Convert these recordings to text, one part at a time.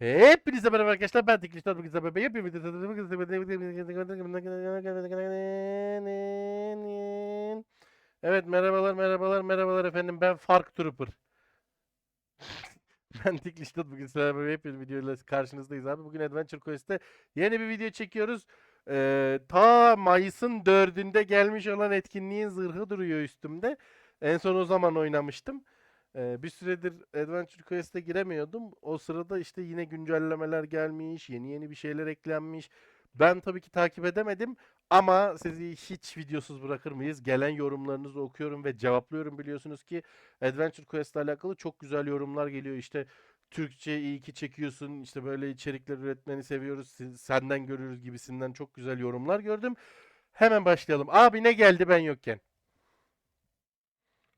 Hepinize merhaba arkadaşlar. Ben Dikilişler. Bugün size bebeğim. Evet merhabalar merhabalar merhabalar efendim. Ben Fark Trooper. ben Dikilişler. Bugün size bebeğim. Hepiniz videoyla karşınızdayız abi. Bugün Adventure Quest'te yeni bir video çekiyoruz. Ee, ta Mayıs'ın 4'ünde gelmiş olan etkinliğin zırhı duruyor üstümde. En son o zaman oynamıştım. Ee, bir süredir Adventure Quest'e giremiyordum. O sırada işte yine güncellemeler gelmiş, yeni yeni bir şeyler eklenmiş. Ben tabii ki takip edemedim ama sizi hiç videosuz bırakır mıyız? Gelen yorumlarınızı okuyorum ve cevaplıyorum biliyorsunuz ki Adventure Quest ile alakalı çok güzel yorumlar geliyor. İşte Türkçe iyi ki çekiyorsun, işte böyle içerikler üretmeni seviyoruz, senden görürüz gibisinden çok güzel yorumlar gördüm. Hemen başlayalım. Abi ne geldi ben yokken?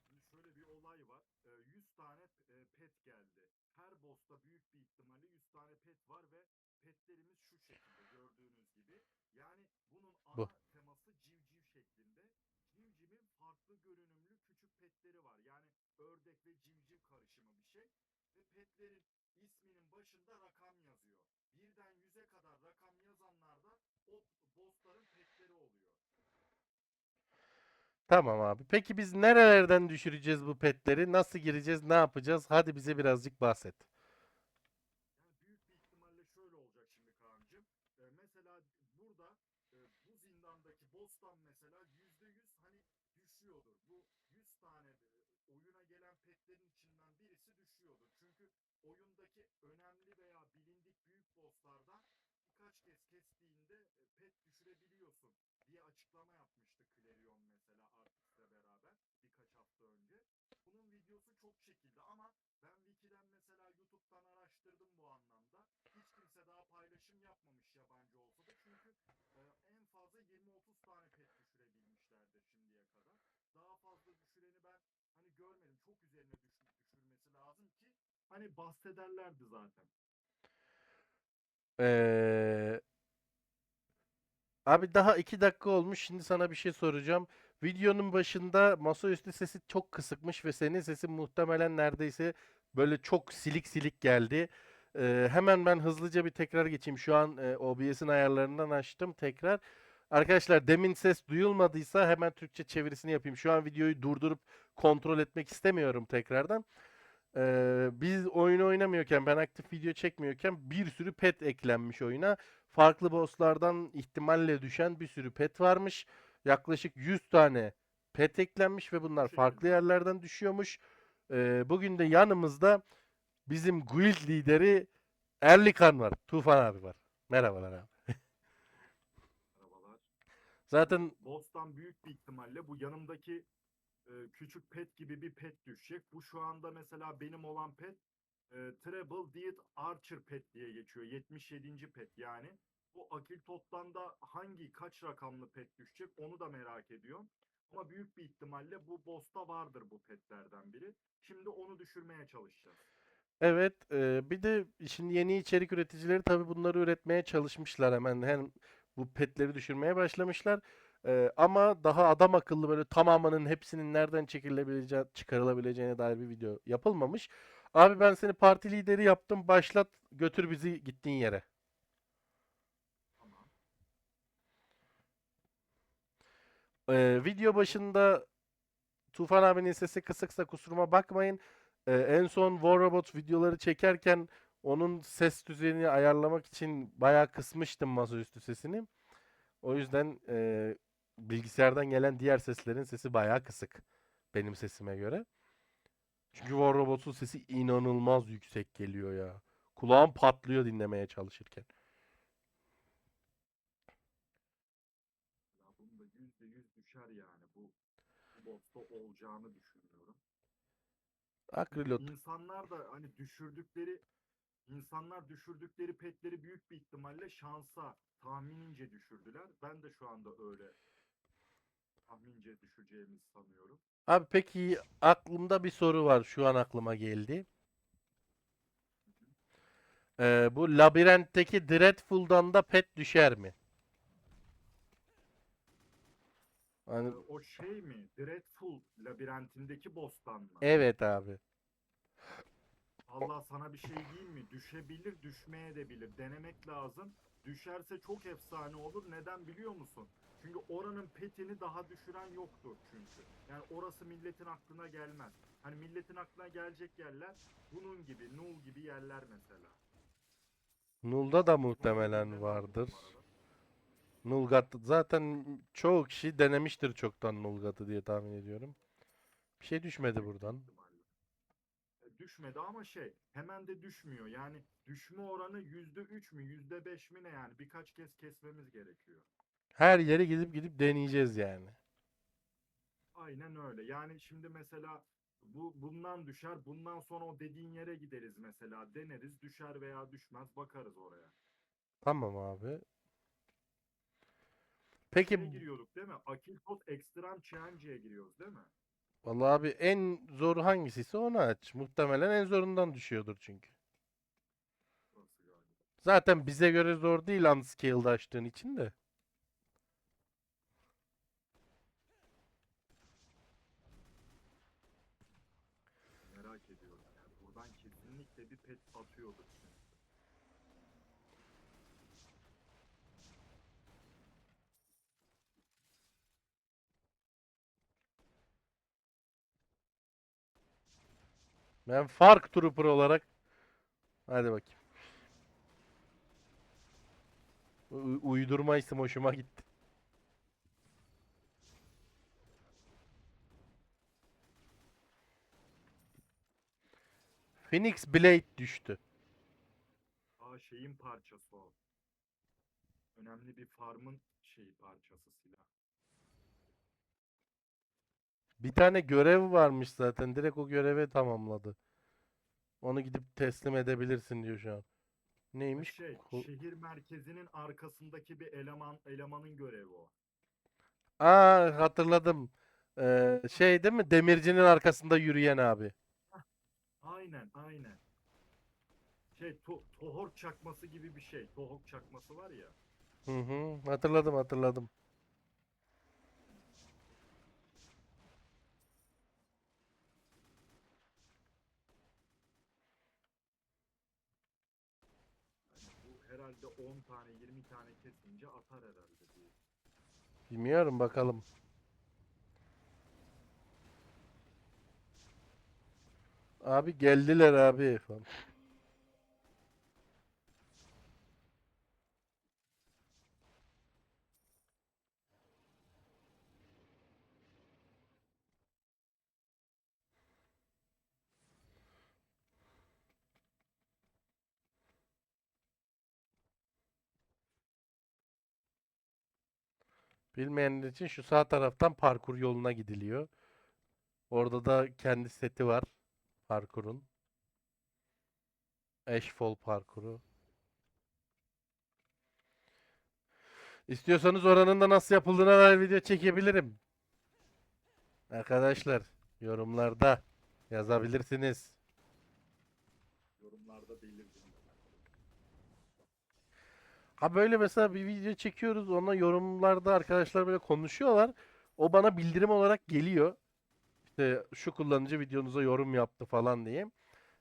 Şimdi şöyle bir olay var. Ee, 100 tane e, pet geldi. Her boss'ta büyük bir ihtimalle 100 tane pet var ve petlerimiz şu şekilde gördüğünüz gibi. Yani bunun ana Bu. teması civciv şeklinde. Civcivin farklı görünümlü küçük petleri var. Yani ördek ve civciv karışımı bir şey. Ve petlerin isminin başında rakam yazıyor. Birden 100'e kadar rakam yazanlarda o boss'ların petleri oluyor. Tamam abi. Peki biz nerelerden düşüreceğiz bu petleri? Nasıl gireceğiz? Ne yapacağız? Hadi bize birazcık bahset. Yani büyük bir ihtimalle şöyle olacak şimdi Kaan'cığım. Ee, mesela burada e, bu zindandaki boss'tan mesela yüzde yüz hani düşüyordur. Bu 100 tane e, oyuna gelen petlerin içinden birisi düşüyordur. Çünkü oyundaki önemli veya bilindik büyük boss'lardan birkaç kez kestiğinde e, pet düşürebiliyorsun diye açıklama yapmıştı Clarion mesela Artis'le beraber birkaç hafta önce. Bunun videosu çok çekildi ama ben Wiki'den mesela YouTube'dan araştırdım bu anlamda. Hiç kimse daha paylaşım yapmamış yabancı olsa da çünkü e, en fazla 20-30 tane pet düşürebilmişlerdir şimdiye kadar. Daha fazla düşüreni ben hani görmedim. Çok üzerine düş, düşürmesi lazım ki hani bahsederlerdi zaten. Ee, abi daha iki dakika olmuş. Şimdi sana bir şey soracağım. Videonun başında masaüstü sesi çok kısıkmış ve senin sesin muhtemelen neredeyse böyle çok silik silik geldi. Ee, hemen ben hızlıca bir tekrar geçeyim. Şu an e, OBS'in ayarlarından açtım tekrar. Arkadaşlar demin ses duyulmadıysa hemen Türkçe çevirisini yapayım. Şu an videoyu durdurup kontrol etmek istemiyorum tekrardan. Ee, biz oyunu oynamıyorken, ben aktif video çekmiyorken bir sürü pet eklenmiş oyuna. Farklı bosslardan ihtimalle düşen bir sürü pet varmış. Yaklaşık 100 tane pet eklenmiş ve bunlar Bu farklı yerlerden düşüyormuş. Ee, bugün de yanımızda bizim guild lideri Erlikan var. Tufan abi var. Merhabalar abi. Merhabalar. Zaten Boss'tan büyük bir ihtimalle bu yanımdaki e, küçük pet gibi bir pet düşecek. Bu şu anda mesela benim olan pet e, Treble Deed Archer pet diye geçiyor. 77. pet yani. Bu Akiltot'tan da hangi kaç rakamlı pet düşecek onu da merak ediyorum. Ama büyük bir ihtimalle bu boss'ta vardır bu petlerden biri. Şimdi onu düşürmeye çalışacağız. Evet, e, bir de şimdi yeni içerik üreticileri tabii bunları üretmeye çalışmışlar hemen. Hem bu petleri düşürmeye başlamışlar. E, ama daha adam akıllı böyle tamamının hepsinin nereden çekilebileceği, çıkarılabileceğine dair bir video yapılmamış. Abi ben seni parti lideri yaptım. Başlat, götür bizi gittiğin yere. Tamam. E, video başında Tufan abinin sesi kısıksa kusuruma bakmayın. Ee, en son War Robot videoları çekerken onun ses düzeyini ayarlamak için bayağı kısmıştım masaüstü sesini. O yüzden e, bilgisayardan gelen diğer seslerin sesi bayağı kısık benim sesime göre. Çünkü War Robot'un sesi inanılmaz yüksek geliyor ya. Kulağım patlıyor dinlemeye çalışırken. Ya bunda yüzde yüz düşer yani. Bu, boss'ta olacağını düşünüyorum. Akrilot. İnsanlar da hani düşürdükleri insanlar düşürdükleri petleri büyük bir ihtimalle şansa tahminince düşürdüler. Ben de şu anda öyle tahmince düşeceğimizi sanıyorum. Abi peki aklımda bir soru var. Şu an aklıma geldi. Ee, bu labirentteki Dreadful'dan da pet düşer mi? Hani Ee, o şey mi? Dreadful labirentindeki boss'tan mı? evet abi. Allah sana bir şey diyeyim mi? Düşebilir, düşmeye de bilir. Denemek lazım. Düşerse çok efsane olur. Neden biliyor musun? Çünkü oranın petini daha düşüren yoktur çünkü. Yani orası milletin aklına gelmez. Hani milletin aklına gelecek yerler bunun gibi, Null gibi yerler mesela. Null'da da muhtemelen vardır. Nulgat zaten çoğu kişi denemiştir çoktan Nulgat'ı diye tahmin ediyorum. Bir şey düşmedi buradan. Düşmedi ama şey hemen de düşmüyor. Yani düşme oranı yüzde üç mü yüzde beş mi ne yani birkaç kez kesmemiz gerekiyor. Her yere gidip gidip deneyeceğiz yani. Aynen öyle. Yani şimdi mesela bu bundan düşer. Bundan sonra o dediğin yere gideriz mesela. Deneriz. Düşer veya düşmez. Bakarız oraya. Tamam abi. Peki Şeye giriyorduk değil mi? Akil Kod Extreme Challenge'e giriyoruz değil mi? Vallahi abi en zor hangisiyse onu aç. Muhtemelen en zorundan düşüyordur çünkü. Zaten bize göre zor değil unscaled açtığın için de. Merak ediyorum. Yani buradan kesinlikle bir pet atıyordur. çünkü. Ben Fark Trooper olarak hadi bakayım. U- uydurma isim hoşuma gitti. Phoenix Blade düştü. Aa şeyin parçası o. Önemli bir farmın şeyi parçası silah. Bir tane görev varmış zaten. Direkt o görevi tamamladı. Onu gidip teslim edebilirsin diyor şu an. Neymiş? Şey, Ko- şehir merkezinin arkasındaki bir eleman elemanın görevi o. Aa hatırladım. Ee, şey değil mi? Demircinin arkasında yürüyen abi. Aynen, aynen. Şey, to- tohor çakması gibi bir şey. Tohok çakması var ya. Hı hı. Hatırladım hatırladım. Yani herhalde 10 tane, 20 tane kesince atar herhalde diye. Bilmiyorum bakalım. Abi geldiler abi falan. Bilmeyenler için şu sağ taraftan parkur yoluna gidiliyor. Orada da kendi seti var parkurun. Ashfall parkuru. İstiyorsanız oranın da nasıl yapıldığına dair video çekebilirim. Arkadaşlar yorumlarda yazabilirsiniz. Yorumlarda belirtin. Ha böyle mesela bir video çekiyoruz. Ona yorumlarda arkadaşlar böyle konuşuyorlar. O bana bildirim olarak geliyor. İşte şu kullanıcı videonuza yorum yaptı falan diye.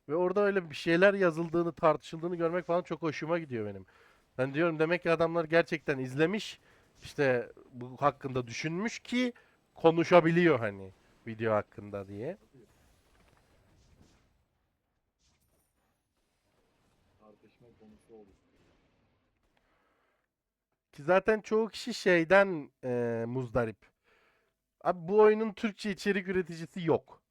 Ve orada öyle bir şeyler yazıldığını, tartışıldığını görmek falan çok hoşuma gidiyor benim. Ben diyorum demek ki adamlar gerçekten izlemiş. işte bu hakkında düşünmüş ki konuşabiliyor hani video hakkında diye. Tabii. Tartışma konusu olur. Ki zaten çoğu kişi şeyden eee, muzdarip. Abi bu oyunun Türkçe içerik üreticisi yok.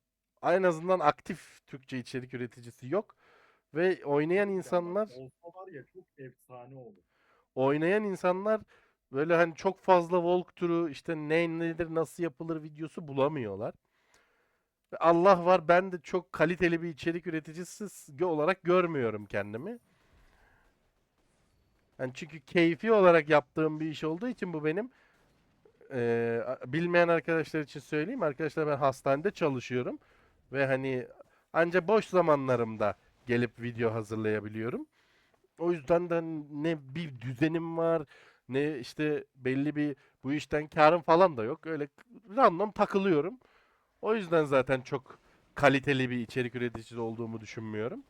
En azından aktif Türkçe içerik üreticisi yok. Ve oynayan Ya insanlar Olsa var ya çok efsane olur. oynayan insanlar böyle hani çok fazla walkthrough işte ne nedir nasıl yapılır videosu bulamıyorlar. Allah var ben de çok kaliteli bir içerik üreticisi olarak görmüyorum kendimi. Yani çünkü keyfi olarak yaptığım bir iş olduğu için bu benim a- bilmeyen arkadaşlar için söyleyeyim. Arkadaşlar ben hastanede çalışıyorum ve hani anca boş zamanlarımda gelip video hazırlayabiliyorum. O yüzden de ne bir düzenim var ne işte belli bir bu işten karım falan da yok. Öyle random takılıyorum. O yüzden zaten çok kaliteli bir içerik üreticisi olduğumu düşünmüyorum.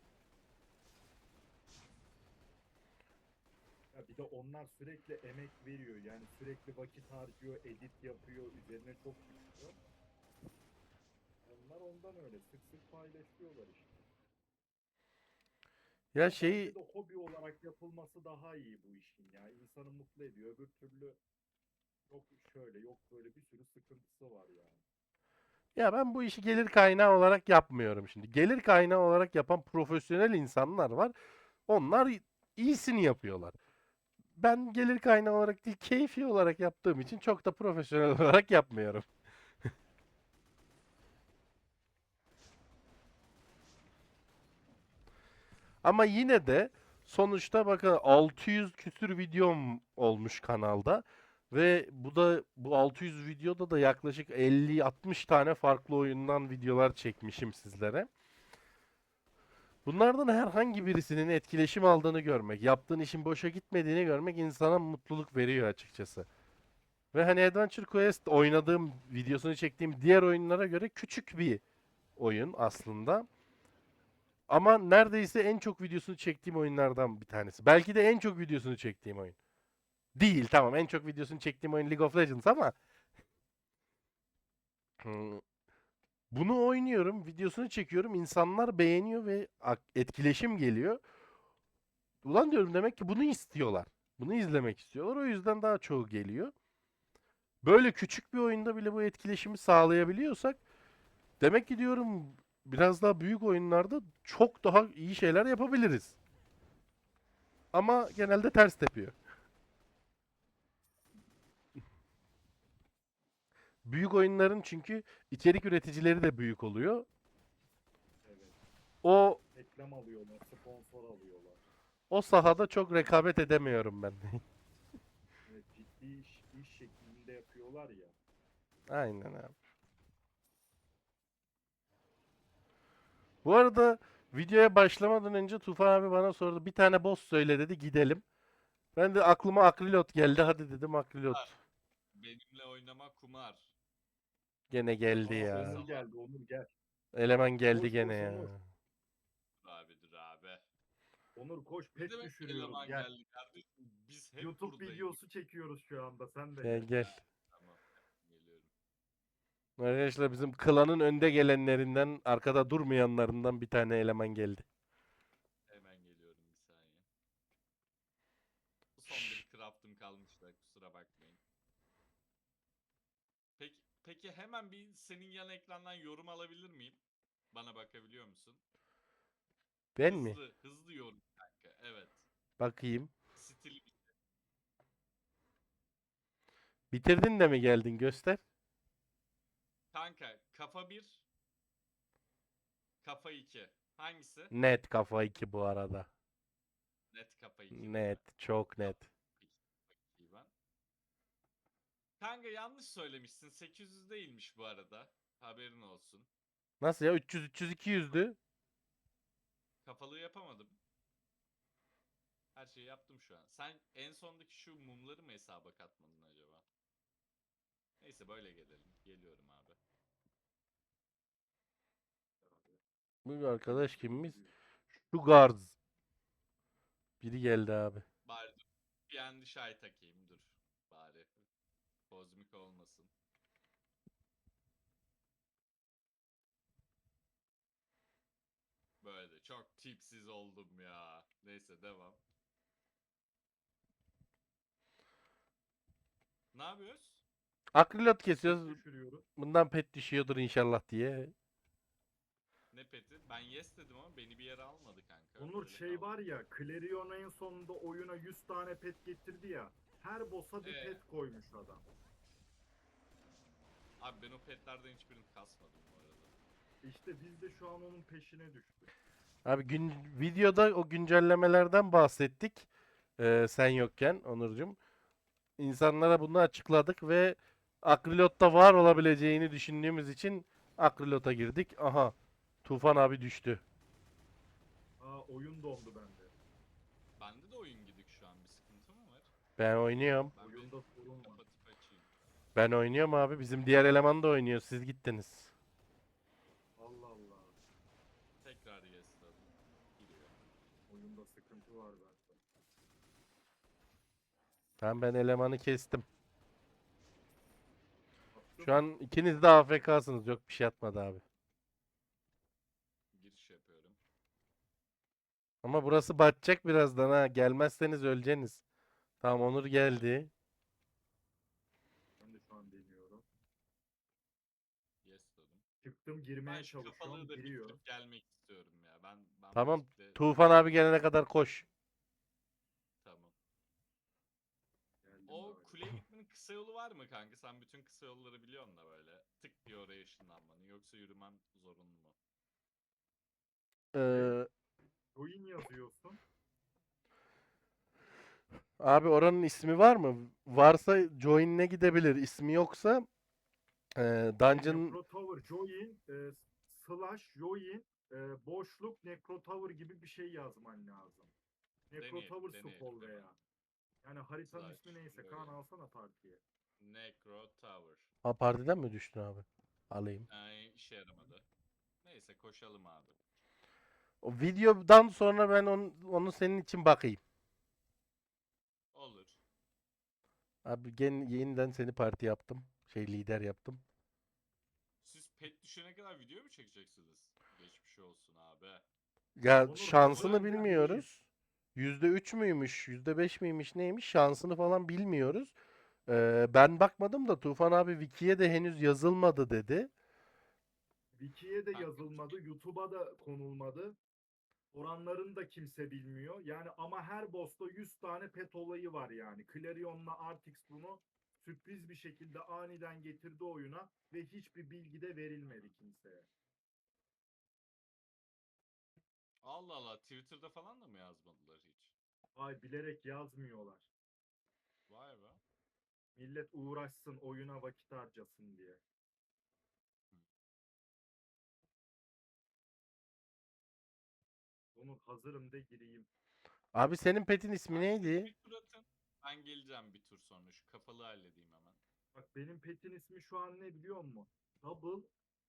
Kanka bir de onlar sürekli emek veriyor. Yani sürekli vakit harcıyor, edit yapıyor, üzerine çok düşüyor. Onlar ondan öyle sık sık paylaşıyorlar işte. Ya şeyi de hobi olarak yapılması daha iyi bu işin ya. İnsanı mutlu ediyor. Öbür türlü yok şöyle yok böyle bir sürü sıkıntısı var yani. ya ben bu işi gelir kaynağı olarak yapmıyorum şimdi. Gelir kaynağı olarak yapan profesyonel insanlar var. Onlar iyisini yapıyorlar. Ben gelir kaynağı olarak değil, keyfi olarak yaptığım için çok da profesyonel olarak yapmıyorum. Ama yine de sonuçta bakın 600 küsür videom olmuş kanalda ve bu da bu 600 videoda da yaklaşık 50-60 tane farklı oyundan videolar çekmişim sizlere. Bunlardan herhangi birisinin etkileşim aldığını görmek, yaptığın işin boşa gitmediğini görmek insana mutluluk veriyor açıkçası. Ve hani Adventure Quest oynadığım, videosunu çektiğim diğer oyunlara göre küçük bir oyun aslında. Ama neredeyse en çok videosunu çektiğim oyunlardan bir tanesi. Belki de en çok videosunu çektiğim oyun. Değil tamam en çok videosunu çektiğim oyun League of Legends ama Hmm, bunu oynuyorum, videosunu çekiyorum, insanlar beğeniyor ve etkileşim geliyor. Ulan diyorum demek ki bunu istiyorlar. Bunu izlemek istiyorlar. O yüzden daha çoğu geliyor. Böyle küçük bir oyunda bile bu etkileşimi sağlayabiliyorsak demek ki diyorum biraz daha büyük oyunlarda çok daha iyi şeyler yapabiliriz. Ama genelde ters tepiyor. Büyük oyunların çünkü içerik üreticileri de büyük oluyor. Evet. O Reklam alıyorlar, sponsor alıyorlar. o sahada çok rekabet edemiyorum ben. Evet, ciddi iş, iş şeklinde yapıyorlar ya. Aynen abi. Bu arada videoya başlamadan önce Tufan abi bana sordu. Bir tane boss söyle dedi gidelim. Ben de aklıma Akrilot geldi. Hadi dedim Akrilot. Benimle oynama kumar. Gene geldi Aa, ya. Onur geldi, Onur gel. Eleman geldi Koş, koş, gene ya. Onur. Abidir abi. Onur koş Ne pet demek düşürüyoruz eleman gel. geldi kardeşim? Biz hep YouTube buradayız. videosu çekiyoruz şu anda sen de Gel gel. Tamam. Geliyorum. Arkadaşlar bizim klanın önde gelenlerinden, arkada durmayanlarından bir tane eleman geldi. Hemen geliyorum bir saniye. Son bir craft'ım kalmış da kusura bakmayın. Peki, hemen bir senin yan ekrandan yorum alabilir miyim? Bana bakabiliyor musun? Ben mi? Hızlı, hızlı yorum kanka. Evet. Bakayım. Stil Bitirdin de mi geldin? Göster. Kanka kafa 1 kafa 2 hangisi? Net kafa 2 bu arada. Net kafa 2. Net. Çok net. ben. Kanka yanlış söylemişsin. 800 değilmiş bu arada. Haberin olsun. Nasıl ya? 300 300 200'dü. Kafalığı yapamadım. Her şeyi yaptım şu an. Sen en sondaki şu mumları mı hesaba katmadın acaba? Neyse böyle gelelim. Geliyorum abi. Bu arkadaş kimmiş? Sugars. Biri geldi abi. Bari. Bir şay takayım. Kozmik olmasın. Böyle çok tipsiz oldum ya. Neyse devam. Ne yapıyoruz? Akrilot kesiyoruz. düşürüyoruz. Bundan pet düşüyordur inşallah diye. Ne peti? Ben yes dedim ama beni bir yere almadı kanka. Onur Öyle şey kaldı. var ya, Clarion en sonunda oyuna 100 tane pet getirdi ya. Her boss'a bir Ee? pet koymuş adam. Abi ben o petlerden hiçbirini kasmadım bu arada. İşte biz de şu an onun peşine düştük. Abi gün videoda o güncellemelerden bahsettik. Ee, sen yokken Onurcuğum. İnsanlara bunu açıkladık ve Akrilot'ta var olabileceğini düşündüğümüz için Akrilot'a girdik. Aha. Tufan abi düştü. Aa oyun dondu bende. Bende de oyun gidik şu an. Bir sıkıntı mı var? Ben oynuyorum. Oyunda sorun var. Ben oynuyorum abi. Bizim diğer eleman da oynuyor. Siz gittiniz. Allah Allah. Tekrar yes dedim. Giriyor. Oyunda sıkıntı var bende. Tamam ben elemanı kestim. Şu an ikiniz de AFK'sınız. Yok bir şey atmadı abi. Giriş yapıyorum. Ama burası batacak birazdan ha. Gelmezseniz öleceğiniz. Tamam Onur geldi. Ben de şu an deniyorum. Yes dedim. Çıktım girmeye Ben şu çalışıyorum. kafalığı da Giriyor. bitirip gelmek istiyorum ya. Ben, ben Tamam, ekiple- Tufan abi gelene kadar koş. Tamam. Geldim O böyle. kuleye gitmenin kısa yolu var mı kanka? Sen bütün kısa yolları biliyorsun da böyle. Tık diye oraya ışınlanmanın. Yoksa yürümem zorunlu mu? Ee, Join yazıyorsun. Abi oranın ismi var mı? Varsa join'e gidebilir. İsmi yoksa e, dungeon Necro Tower join e, slash join e, boşluk Necro Tower gibi bir şey yazman lazım. Necro Deneyelim, hemen. veya. Yani haritanın Slash ismi neyse. join. Kaan alsana partiye. Necro Tower. Ha partiden mi düştün abi? Alayım. Ay işe yaramadı. Neyse koşalım abi. O videodan sonra ben onu, onu senin için bakayım. Olur. Abi gen, yeniden seni parti yaptım. Şey lider yaptım. Siz pet düşene kadar video mu çekeceksiniz? Geçmiş olsun abi. Ya Onur, şansını bilmiyoruz. Yüzde üç müymüş, yüzde beş miymiş neymiş şansını falan bilmiyoruz. Ee, ben bakmadım da Tufan abi Wiki'ye de henüz yazılmadı dedi. Wiki'ye de yazılmadı. YouTube'a da konulmadı. Oranlarını da kimse bilmiyor. Yani ama her boss'ta 100 tane pet olayı var yani. Clarion'la Artix bunu sürpriz bir şekilde aniden getirdi oyuna ve hiçbir bilgi de verilmedi kimseye. Allah Allah Twitter'da falan da mı yazmadılar hiç? Ay bilerek yazmıyorlar. Vay be. Millet uğraşsın, oyuna vakit harcasın diye. Onur hazırım de gireyim. Abi senin petin ismi neydi? Bir tur atın. Ben geleceğim bir tur sonra. Şu kafalı halledeyim hemen. Bak benim petin ismi şu an ne biliyor musun? Double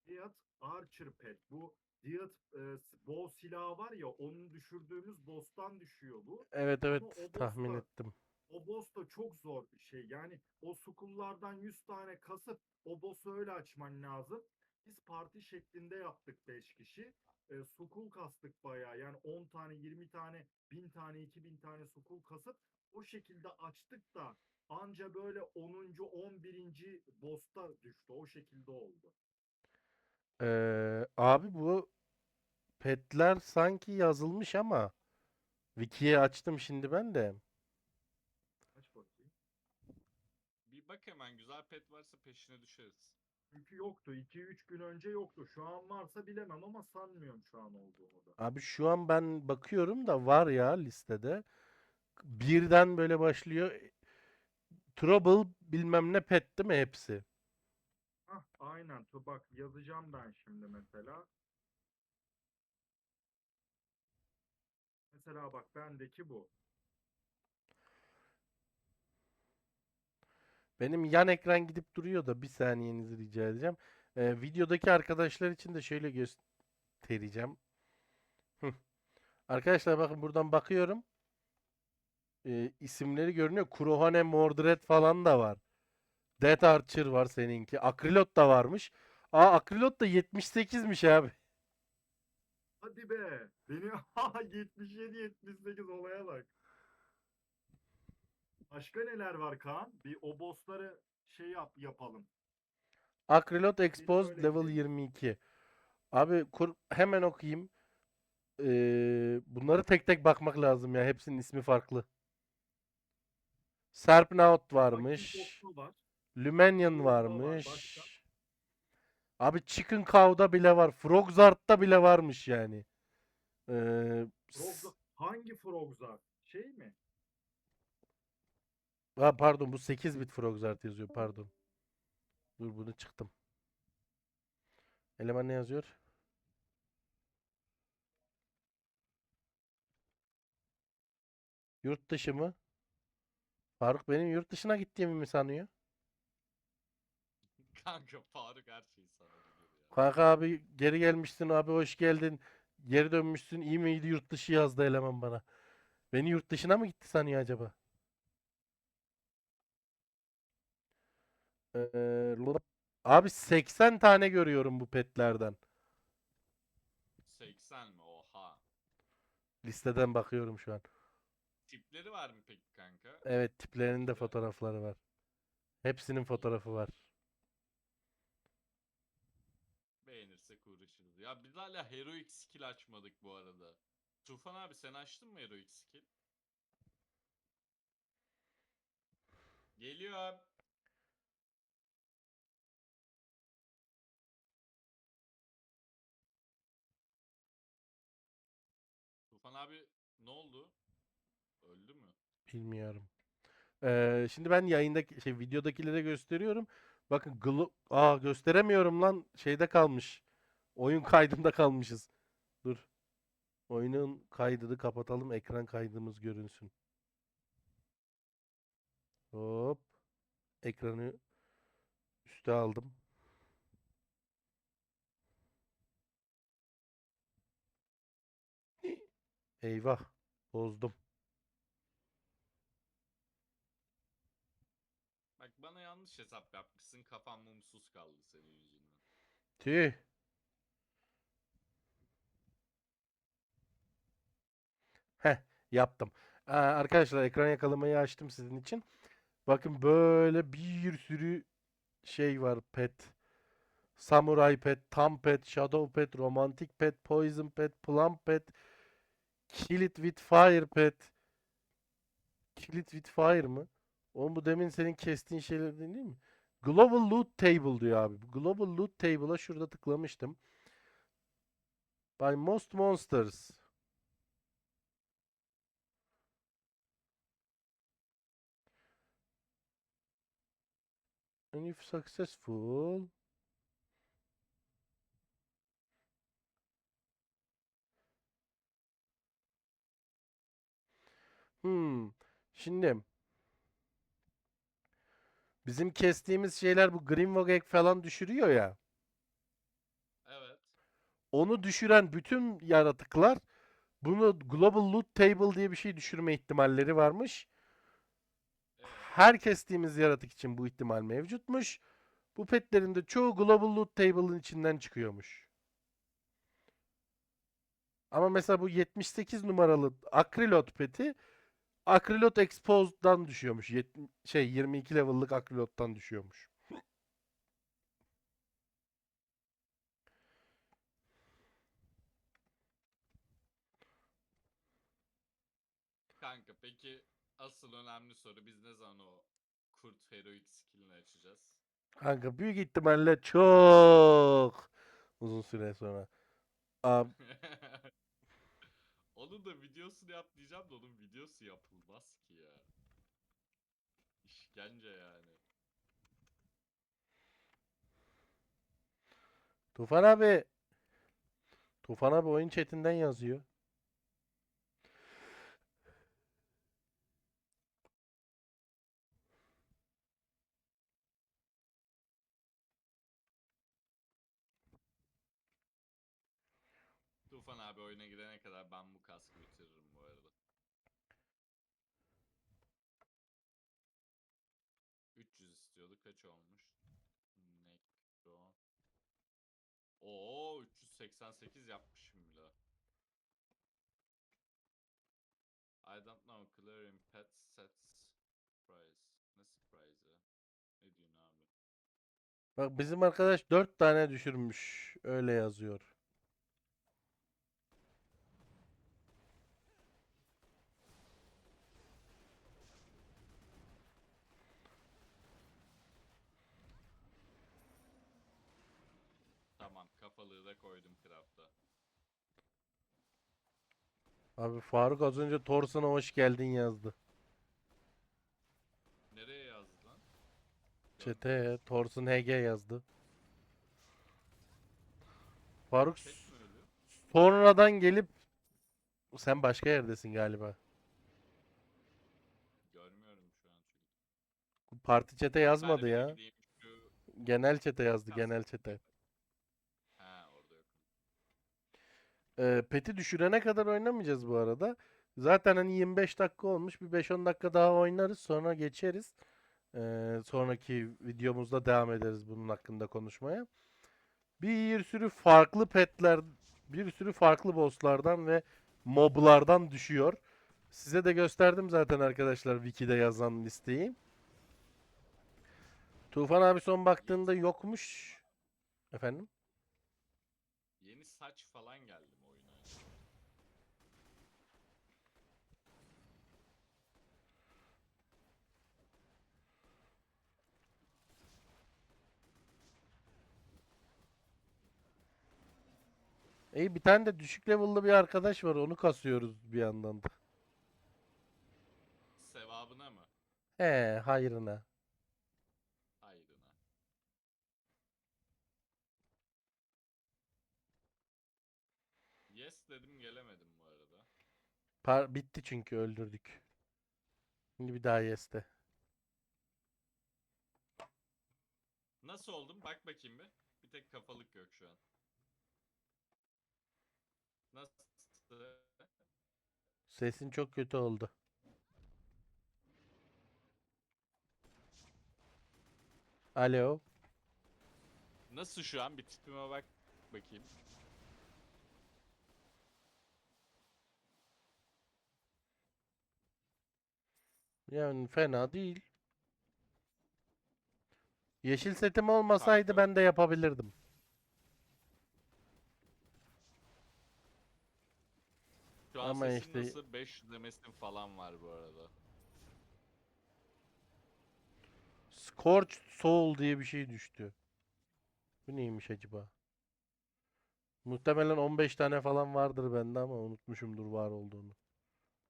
Diat Archer Pet. Bu Diat e, bow silahı var ya onun düşürdüğümüz boss'tan düşüyor bu. Evet evet o tahmin boss'ta- ettim. O boss da çok zor bir şey. Yani o sukullardan 100 tane kasıp o boss'u öyle açman lazım. Biz parti şeklinde yaptık 5 kişi. E, sukul kastık bayağı. Yani 10 tane, 20 tane, 1000 tane, 2000 tane sukul kasıp o şekilde açtık da anca böyle 10. 11. boss'ta düştü. O şekilde oldu. Ee, abi bu petler sanki yazılmış ama Wiki'ye açtım şimdi ben de. Aç bakayım. Bir bak hemen güzel pet varsa peşine düşeriz. Çünkü yoktu. 2-3 gün önce yoktu. Şu an varsa bilemem ama sanmıyorum şu an olduğunu da. Abi şu an ben bakıyorum da var ya listede. Birden böyle başlıyor. Trouble bilmem ne pet değil mi hepsi? Hah, aynen. Tu- Bak yazacağım ben şimdi mesela. Mesela bak bendeki bu. Benim yan ekran gidip duruyor da bir saniyenizi rica edeceğim. Ee, videodaki arkadaşlar için de şöyle göstereceğim. Arkadaşlar bakın buradan bakıyorum. Ee, isimleri görünüyor. Kurohane Mordred falan da var. Death Archer var seninki. Akrilot da varmış. Aa Akrilot da 78'miş abi. Hadi be. Beni 77 78 olaya bak. Başka neler var Kaan? Bir o bossları şey yap yapalım. Akrilot Exposed öyle level gidelim. 22. Abi kur- hemen okuyayım. Ee, bunları tek tek bakmak lazım ya. Hepsinin ismi farklı. Serpnaut varmış. Var. Var, varmış. başka? Abi Chicken Cow'da bile var. Frogzart'ta bile varmış yani. Ee, s- Frogza- hangi Frogzar? Şey mi? Ha, pardon bu 8 bit Frogzart yazıyor pardon. Dur bunu çıktım. Eleman ne yazıyor? Yurt dışı mı? Faruk benim yurt dışına gittiğimi mi sanıyor? Kanka Faruk her şeyi ya. Kanka abi geri gelmişsin abi hoş geldin. Geri dönmüşsün iyi miydi yurt dışı yazdı eleman bana. Beni yurt dışına mı gitti sanıyor acaba? Ee, abi 80 tane görüyorum bu petlerden. 80 mi? Oha. Listeden bakıyorum şu an. Tipleri var mı peki kanka? Evet tiplerinin de fotoğrafları var. Hepsinin fotoğrafı var. Beğenirsek uğraşırız. Ya biz hala heroic skill açmadık bu arada. Tufan abi sen açtın mı heroic skill? Geliyor. Tufan Bilmiyorum. Ee, şimdi ben yayındaki şey videodakilere gösteriyorum. Bakın glo Aa gösteremiyorum lan. Şeyde kalmış. Oyun kaydında kalmışız. Dur. Oyunun kaydını kapatalım. Ekran kaydımız görünsün. Hop. Ekranı üste aldım. Eyvah. Bozdum. Bak bana yanlış hesap yapmışsın. Kafam mumsuz kaldı senin yüzünden. Tüh. Heh, yaptım. Aa, arkadaşlar ekran yakalamayı açtım sizin için. Bakın böyle bir sürü şey var pet. Samurai pet, Tam pet, Shadow pet, Romantic pet, Poison pet, Plum pet, Kill it with fire pet. Kill it with fire mı? Oğlum bu demin senin kestiğin şeyler değil mi? Global Loot Table diyor abi. Global Loot Table'a şurada tıklamıştım. By Most Monsters. And if successful Hmm. Şimdi bizim kestiğimiz şeyler bu Egg falan düşürüyor ya. Evet. Onu düşüren bütün yaratıklar bunu Global Loot Table diye bir şey düşürme ihtimalleri varmış. Her kestiğimiz yaratık için bu ihtimal mevcutmuş. Bu petlerin de çoğu Global Loot Table'ın içinden çıkıyormuş. Ama mesela bu 78 numaralı Akrilot peti Akrilot Exposed'dan düşüyormuş. Yet- şey 22 level'lık Akrilot'tan düşüyormuş. kanka peki asıl önemli soru biz ne zaman o kurt heroic skillini açacağız? Kanka büyük ihtimalle çok uzun süre sonra. Aa, onun da videosunu yap diyeceğim de onun videosu yapılmaz ki ya. İşkence yani. Tufan abi. Tufan abi oyun chatinden yazıyor. Tufan abi oyuna girene kadar ben bu kaskı bitiririm bu arada. 300 istiyordu. Kaç olmuş? Necro. Oo 388 yapmışım bile. I don't know. Clearing pet sets price. Nasıl price ya? Ne diyorsun abi? Bak bizim arkadaş 4 tane düşürmüş. Öyle yazıyor. Tamam da koydum craft'a. Abi Faruk az önce Torson'a hoş geldin yazdı. Nereye yazdı lan? Çete Torsun HG yazdı. Faruk Tek mi sonradan gelip sen başka yerdesin galiba. Görmüyorum şu an çünkü. Parti çete yazmadı ya. gideyim şu- Genel çete yazdı, genel çete. Ha orada yok. Ee, peti düşürene kadar oynamayacağız bu arada. Zaten hani 25 dakika olmuş. Bir 5-10 dakika daha oynarız. Sonra geçeriz. Ee, sonraki videomuzda devam ederiz bunun hakkında konuşmaya. Bir sürü farklı petler, bir sürü farklı bosslardan ve moblardan düşüyor. Size de gösterdim zaten arkadaşlar wiki'de yazan listeyi. Tufan abi son baktığında yokmuş. Efendim? Yeni saç falan geldi mi oyuna? İyi bir tane de düşük level'lı bir arkadaş var. Onu kasıyoruz bir yandan da. Sevabına mı? He, hayrına. Hayrına. Yes dedim gelemedim bu arada. Par bitti çünkü öldürdük. Şimdi bir daha yeste. Nasıl oldum? Bak bakayım bir. Bir tek kafalık yok şu an. Nasıl? Sesin çok kötü oldu. Alo. Nasıl şu an? Bir tipime bak bakayım. Yani fena değil. Yeşil setim olmasaydı Farklı. ben de yapabilirdim. Şu an Ama sesin işte- nasıl? 500 demesin falan var bu arada. Scorched Soul diye bir şey düştü. Bu neymiş acaba? Muhtemelen 15 tane falan vardır bende ama unutmuşumdur var olduğunu.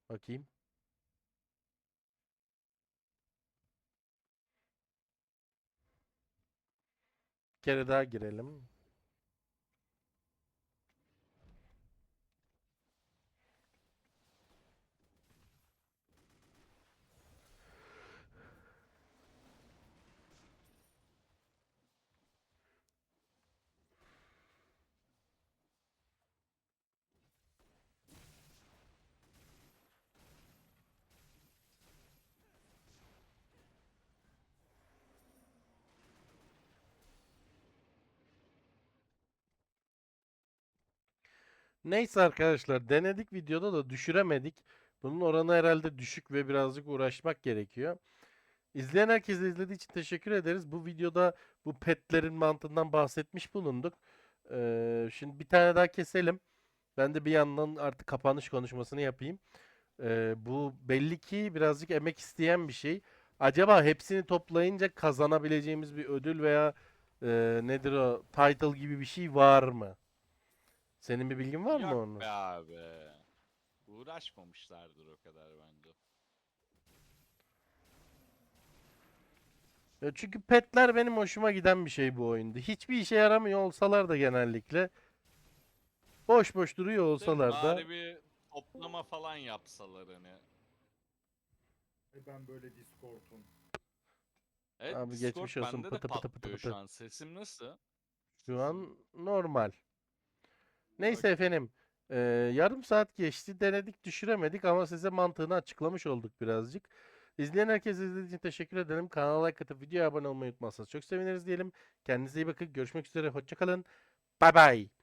Bakayım. Bir kere daha girelim. Neyse arkadaşlar denedik videoda da düşüremedik. Bunun oranı herhalde düşük ve birazcık uğraşmak gerekiyor. İzleyen herkese izlediği için teşekkür ederiz. Bu videoda bu petlerin mantığından bahsetmiş bulunduk. Ee, şimdi bir tane daha keselim. Ben de bir yandan artık kapanış konuşmasını yapayım. Ee, bu belli ki birazcık emek isteyen bir şey. Acaba hepsini toplayınca kazanabileceğimiz bir ödül veya e, nedir o title gibi bir şey var mı? Senin bir bilgin var mı Yok onun? be abi. Uğraşmamışlardır o kadar bence. Ya çünkü petler benim hoşuma giden bir şey bu oyunda. Hiçbir işe yaramıyor olsalar da genellikle boş boş duruyor olsalar da Bari bir toplama falan yapsalar hani. E ben böyle Discord'un. Evet, Abi Discord geçmiş olsun, bende de pıtı pıtı pıtı patlıyor pıtı. şu an. Sesim nasıl? şu an normal. Neyse efendim. eee, yarım saat geçti. Denedik düşüremedik ama size mantığını açıklamış olduk birazcık. İzleyen herkese izlediğiniz için teşekkür ederim. Kanala like atıp videoya abone olmayı unutmazsanız çok seviniriz diyelim. Kendinize iyi bakın. Görüşmek üzere. Hoşçakalın. Bay bay.